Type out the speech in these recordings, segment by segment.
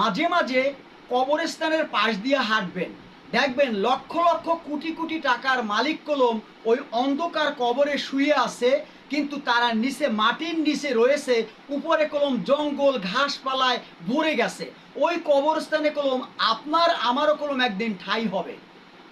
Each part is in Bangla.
মাঝে মাঝে কবরস্থানের পাশ দিয়ে হাঁটবেন। দেখবেন লক্ষ লক্ষ কোটি কোটি টাকার মালিক কলম ওই অন্ধকার কবরে শুয়ে আছে, কিন্তু তারা নিচে মাটির নিচে রয়েছে, উপরে কলম জঙ্গল, ঘাসপালায় ভরে গেছে। ওই কবরস্থানে কলম আপনার, আমারও কলম একদিন ঠাই হবে।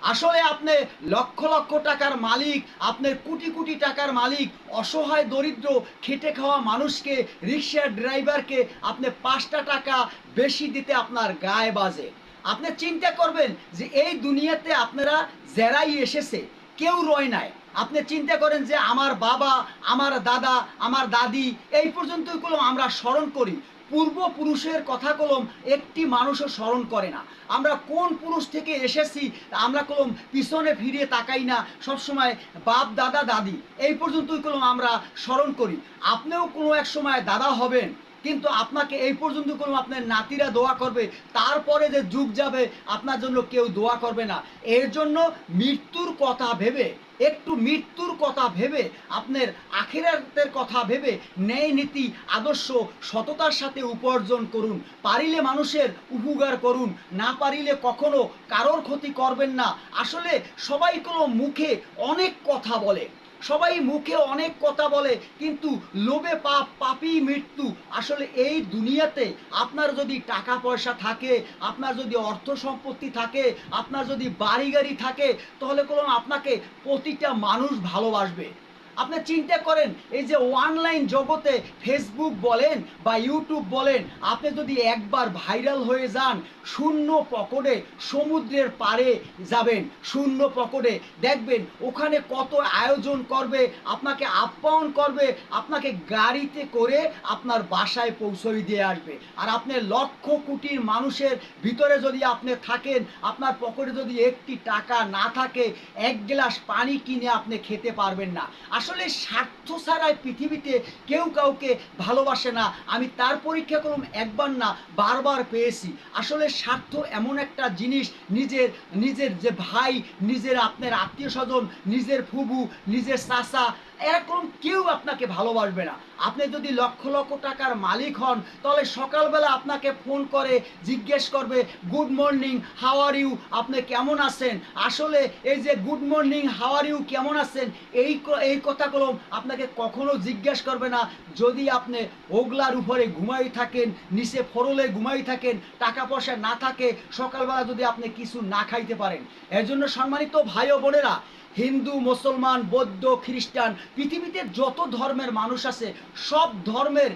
আসলে আপনি লক্ষ লক্ষ টাকার মালিক আপনার কোটি কোটি টাকার মালিক, অসহায় দরিদ্র, খেটে খাওয়া মানুষকে, রিক্সার ড্রাইভারকে আপনি পাঁচটা টাকা বেশি দিতে আপনার গায়ে বাজে। আপনি চিন্তা করবেন যে এই দুনিয়াতে আপনারা জেরাই এসেছে, কেউ রয় নাই। আপনি চিন্তা করেন যে আমার বাবা, আমার দাদা, আমার দাদি, এই পর্যন্তই কলম আমরা স্মরণ করি। পূর্বপুরুষের কথা কলম একটি মানুষও স্মরণ করে না। আমরা কোন পুরুষ থেকে এসেছি, আমরা কলম পিছনে ফিরে তাকাই না। সবসময় বাপ, দাদা, দাদি, এই পর্যন্তই কলম আমরা স্মরণ করি। আপনিও কোনো এক সময় দাদা হবেন। কিন্তু আপনাকে এই পর্যন্ত কোনো আপনার নাতিরা দোয়া করবে, তারপরে যে যুগ যাবে, আপনার জন্য কেউ দোয়া করবে না। এর জন্য মৃত্যুর কথা ভেবে, একটু মৃত্যুর কথা ভেবে, আপনার আখিরাতের কথা ভেবে, ন্যায় নীতি, আদর্শ, সততার সাথে উপার্জন করুন। পারিলে মানুষের উপকার করুন, না পারিলে কখনো কারোর ক্ষতি করবেন না। আসলে সবাই কোনো মুখে অনেক কথা বলে। সবাই মুখে অনেক কথা বলে, কিন্তু লোভে পাপ, পাপই মৃত্যু। আসলে এই দুনিয়াতে আপনার যদি টাকা পয়সা থাকে, আপনার যদি অর্থ সম্পত্তি থাকে, আপনার যদি বাড়ি গাড়ি থাকে, তাহলে কোনো আপনাকে প্রতিটা মানুষ ভালোবাসবে। আপনি চিন্তা করেন, এই যে অনলাইন জগতে ফেসবুক বলেন বা ইউটিউব বলেন, আপনি যদি একবার ভাইরাল হয়ে যান, শূন্য পকড়ে সমুদ্রের পাড়ে যাবেন, শূন্য পকড়ে দেখবেন, ওখানে কত আয়োজন করবে, আপনাকে আপ্যায়ন করবে, আপনাকে গাড়িতে করে আপনার বাসায় পৌঁছই দিয়ে আসবে। আর আপনি লক্ষ কোটির মানুষের ভিতরে যদি আপনি থাকেন, আপনার পকেটে যদি একটি টাকা না থাকে, এক গ্লাস পানি কিনে আপনি খেতে পারবেন না। আসলে স্বার্থ ছাড়াই পৃথিবীতে কেউ কাউকে ভালোবাসে না। আমি তার পরীক্ষা করলাম, একবার না, বারবার পেয়েছি। আসলে স্বার্থ এমন একটা জিনিস, নিজের নিজের যে ভাই, নিজের আপনার আত্মীয় স্বজন নিজের ফুবু, নিজের চাচা, এরকম কেউ আপনাকে ভালোবাসবে না। আপনি যদি লক্ষ লক্ষ টাকার মালিক হন, তাহলে সকালবেলা আপনাকে ফোন করে, জিজ্ঞেস করবে, good morning how are you? আপনি কেমন আছেন? আসলে এই যে, গুড মর্নিং হাওয়ার ইউ? কেমন আছেন? এই ক- এই কথাগুলো আপনাকে কখনো জিজ্ঞেস করবে না। যদি আপনি ওগলার উপরে ঘুমাই থাকেন, নিচে ফরলে ঘুমাই থাকেন, টাকা পয়সা না থাকে, সকালবেলা যদি আপনি কিছু না খাইতে পারেন। এর জন্য সম্মানিত ভাই ও বোনেরা, হিন্দু, মুসলমান, বৌদ্ধ, খ্রিস্টান, পৃথিবীতে যত ধর্মের মানুষ আছে, সব ধর্মের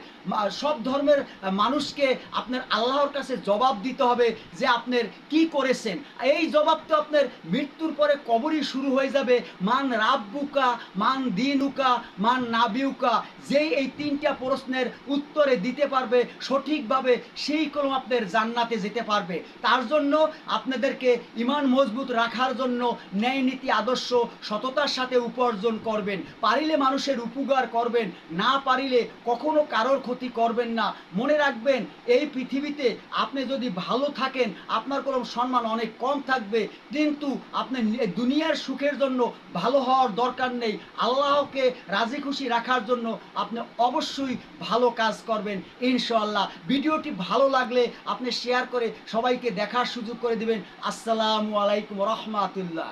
সব ধর্মের মানুষকে আপনার আল্লাহর কাছে জবাব দিতে হবে যে আপনার কি করেছেন। এই জবাব তো আপনার মৃত্যুর পরে কবরই শুরু হয়ে যাবে। মান রাব্বুকা, মান দিনুকা মান নাবিউকা, যেই এই তিনটা প্রশ্নের উত্তরে দিতে পারবে, সঠিকভাবে সেই কোনো আপনার জান্নাতে যেতে পারবে। তার জন্য আপনাদেরকে ইমান মজবুত রাখার জন্য ন্যায় নীতি, আদর্শ, সততার সাথে উপার্জন করবেন। পারিলে মানুষের উপকার করবেন, না পারিলে কখনো কারোর ক্ষতি করবেন না। মনে রাখবেন, এই পৃথিবীতে আপনি যদি ভালো থাকেন, আপনার কোনো সম্মান অনেক কম থাকবে। কিন্তু আপনি দুনিয়ার সুখের জন্য ভালো হওয়ার দরকার নেই। আল্লাহকে রাজি খুশি রাখার জন্য আপনি অবশ্যই ভালো কাজ করবেন, ইনশাআল্লাহ। ভিডিওটি ভালো লাগলে আপনি শেয়ার করে সবাইকে দেখার সুযোগ করে দিবেন। আসসালামু আলাইকুম রহমাতুল্লাহ।